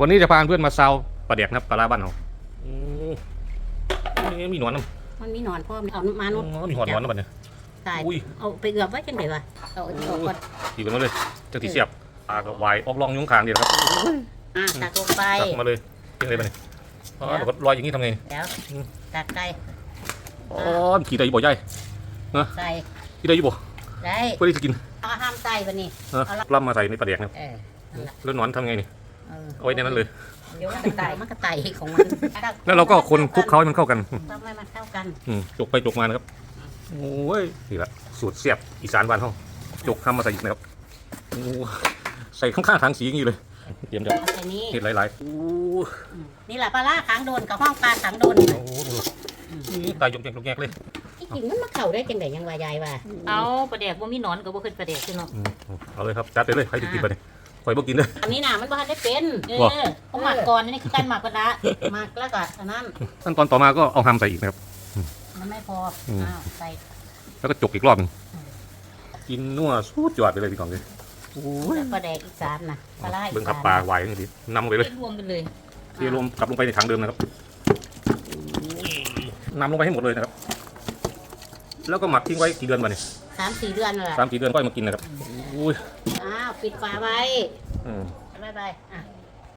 วันนี้จะพาเพื่อนมาซาวปลาแดกนะครับปลาร้าบ้านเราอืมนี่มีหนอนน้ำมันมีหนอนพร้อมเอามานุษย์อ๋อมีหนอนหนอนน้ำบัดเนี่ยตายอุ้ยเอาไปเอือบไว้จังไดวะเอาอันนี้ออกก่อนขี่กันมาเลยจังสีเสียบปลาก็วายออกลองยุ้งคางเดียวนะครับอะตักลงไปตักมาเลยยังไงบ้าเนี่ยอ๋อแล้วก็ลอยอย่างนี้ทำไงเดี๋ยวตักไก่อ๋อมันขี่ได้อยู่บ่ใหญ่ใส่ขี่ได้อยู่บ่ได้เพื่อที่จะกินเอาห้ามใส่บัดนี้เออล่ำมาใส่ในปลาแดกนะครับเออนั่นแหละแล้วหนอนทำไงนี่ เออเอาไว้ในนั้นเลย เดี๋ยวมันก็ไตมันก็ไตของมันแล้วเราก็คนคลุกเคล้าให้มันเข้ากันทำให้มันเข้ากันอืมจกไปจกมานะครับโอ้ยนี่แหละสูตรเสียบอีสานบ้านห้องจกทำมาใส่อีกนะครับโอ้ใส่ข้างๆทางสีอย่างนี้เลยเตรียมจะเอาใส่นี้เห็ดหลายๆโอ้อืมนี่แหละปลาล่าขังโดนกับห้องปลาขังโดนโหดูนี่ตายยกแยกยกแยกเลยที่จริงมันมาเข้าได้จังไดยังว่ายายว่าเอาปลาแดกบ่มีหนอนก็บ่ขึ้นปลาแดกขึ้นเนาะอืมเอาเลยครับจัดไปเลยใครจะกินไปเนี่ย คอยบ่กินเลยอันนี้น่ะมันบ่ทันได้เป็นเอว่ะ อเขาหมักก่อนนี่คือการหมักกระดาษมากแล้วก็อันนั้นขั้นตอนต่อมาก็เอาหำใส่อีกนะครับ มันไม่พออืมอ้าวใส่แล้วก็จกอีกรอบหนึงกินนัวสุดยอดไปเลยพี่กองเลยโอ้ยปลาแดกอีสานน่ะปลาล่าอีเบิ่งขับสานปลาไหวอย่างนี้นำลงไปเลยรวมกันเลยเทรวมกลับลงไปในถังเดิมนะครับนำลงไปให้หมดเลยนะครับ แล้วก็หมักทิ้งไว้กี่เดือนมาเนี่ยสามสี่เดือนนั่นแหละสามสี่เดือนก็เอามากินนะครับอุ้ยอ้าว ปิดฝาไว้อืมบายบายอะ